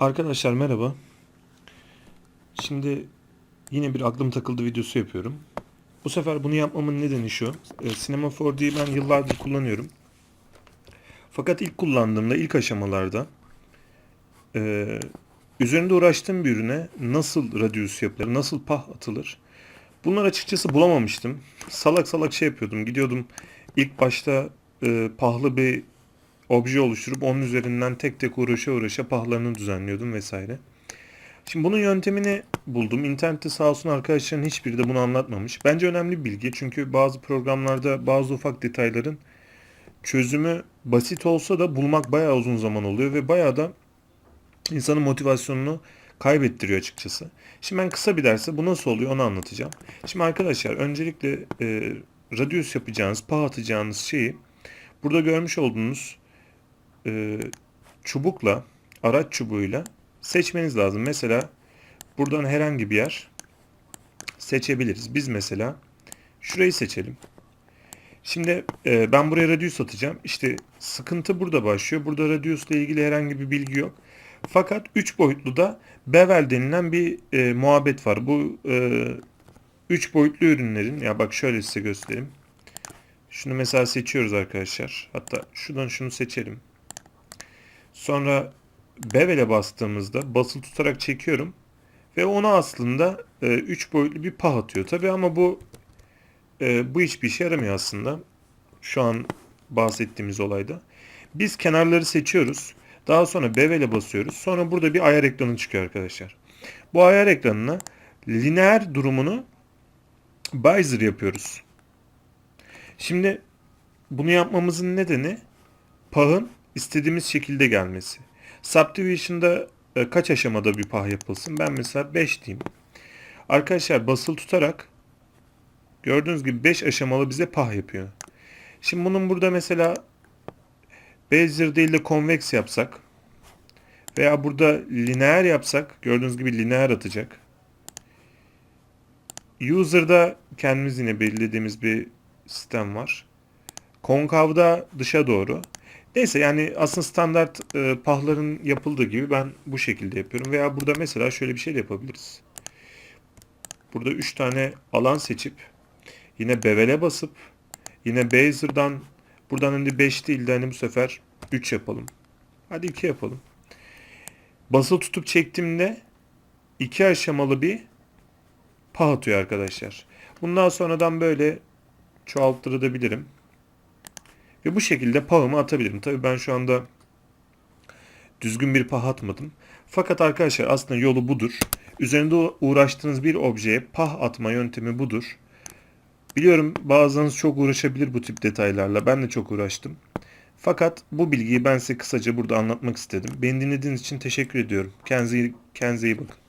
Arkadaşlar merhaba. Şimdi yine bir aklım takıldı videosu yapıyorum. Bu sefer bunu yapmamın nedeni şu. E, Cinema 4D'yi ben yıllardır kullanıyorum. Fakat ilk kullandığımda, ilk aşamalarda e, üzerinde uğraştığım bir ürüne nasıl radius yapılır, nasıl pah atılır bunlar açıkçası bulamamıştım. Salak salak şey yapıyordum. Gidiyordum ilk başta e, pahlı bir obje oluşturup onun üzerinden tek tek uğraşa uğraşa pahlarını düzenliyordum vesaire. Şimdi bunun yöntemini buldum. İnternette sağ olsun arkadaşların hiçbiri de bunu anlatmamış. Bence önemli bir bilgi çünkü bazı programlarda bazı ufak detayların çözümü basit olsa da bulmak bayağı uzun zaman oluyor ve bayağı da insanın motivasyonunu kaybettiriyor açıkçası. Şimdi ben kısa bir derste bu nasıl oluyor onu anlatacağım. Şimdi arkadaşlar öncelikle e, radius yapacağınız, pah atacağınız şeyi burada görmüş olduğunuz e, çubukla, araç çubuğuyla seçmeniz lazım. Mesela buradan herhangi bir yer seçebiliriz. Biz mesela şurayı seçelim. Şimdi e, ben buraya radius atacağım. İşte sıkıntı burada başlıyor. Burada radius ilgili herhangi bir bilgi yok. Fakat 3 boyutlu da bevel denilen bir e, muhabbet var. Bu 3 boyutlu ürünlerin ya bak şöyle size göstereyim. Şunu mesela seçiyoruz arkadaşlar. Hatta şuradan şunu seçelim. Sonra bevel'e bastığımızda basılı tutarak çekiyorum. Ve ona aslında 3 boyutlu bir pah atıyor. Tabi ama bu e, bu hiçbir işe yaramıyor aslında. Şu an bahsettiğimiz olayda. Biz kenarları seçiyoruz. Daha sonra bevel'e basıyoruz. Sonra burada bir ayar ekranı çıkıyor arkadaşlar. Bu ayar ekranına lineer durumunu Bezier yapıyoruz. Şimdi bunu yapmamızın nedeni pahın istediğimiz şekilde gelmesi. Subdivision'da e, kaç aşamada bir pah yapılsın? Ben mesela 5 diyeyim. Arkadaşlar basılı tutarak gördüğünüz gibi 5 aşamalı bize pah yapıyor. Şimdi bunun burada mesela Bezier değil de konveks yapsak veya burada lineer yapsak gördüğünüz gibi lineer atacak. User'da kendimiz yine belirlediğimiz bir sistem var. Konkavda dışa doğru. Neyse yani aslında standart e, pahların yapıldığı gibi ben bu şekilde yapıyorum. Veya burada mesela şöyle bir şey de yapabiliriz. Burada 3 tane alan seçip yine bevel'e basıp yine Bezier'dan buradan hani 5 değil de hani bu sefer 3 yapalım. Hadi 2 yapalım. Basılı tutup çektiğimde iki aşamalı bir pah atıyor arkadaşlar. Bundan sonradan böyle çoğalttırabilirim. Ve bu şekilde pahımı atabilirim. Tabii ben şu anda düzgün bir pah atmadım. Fakat arkadaşlar aslında yolu budur. Üzerinde uğraştığınız bir objeye pah atma yöntemi budur. Biliyorum bazılarınız çok uğraşabilir bu tip detaylarla. Ben de çok uğraştım. Fakat bu bilgiyi ben size kısaca burada anlatmak istedim. Beni dinlediğiniz için teşekkür ediyorum. Kendinize, kendinize iyi bakın.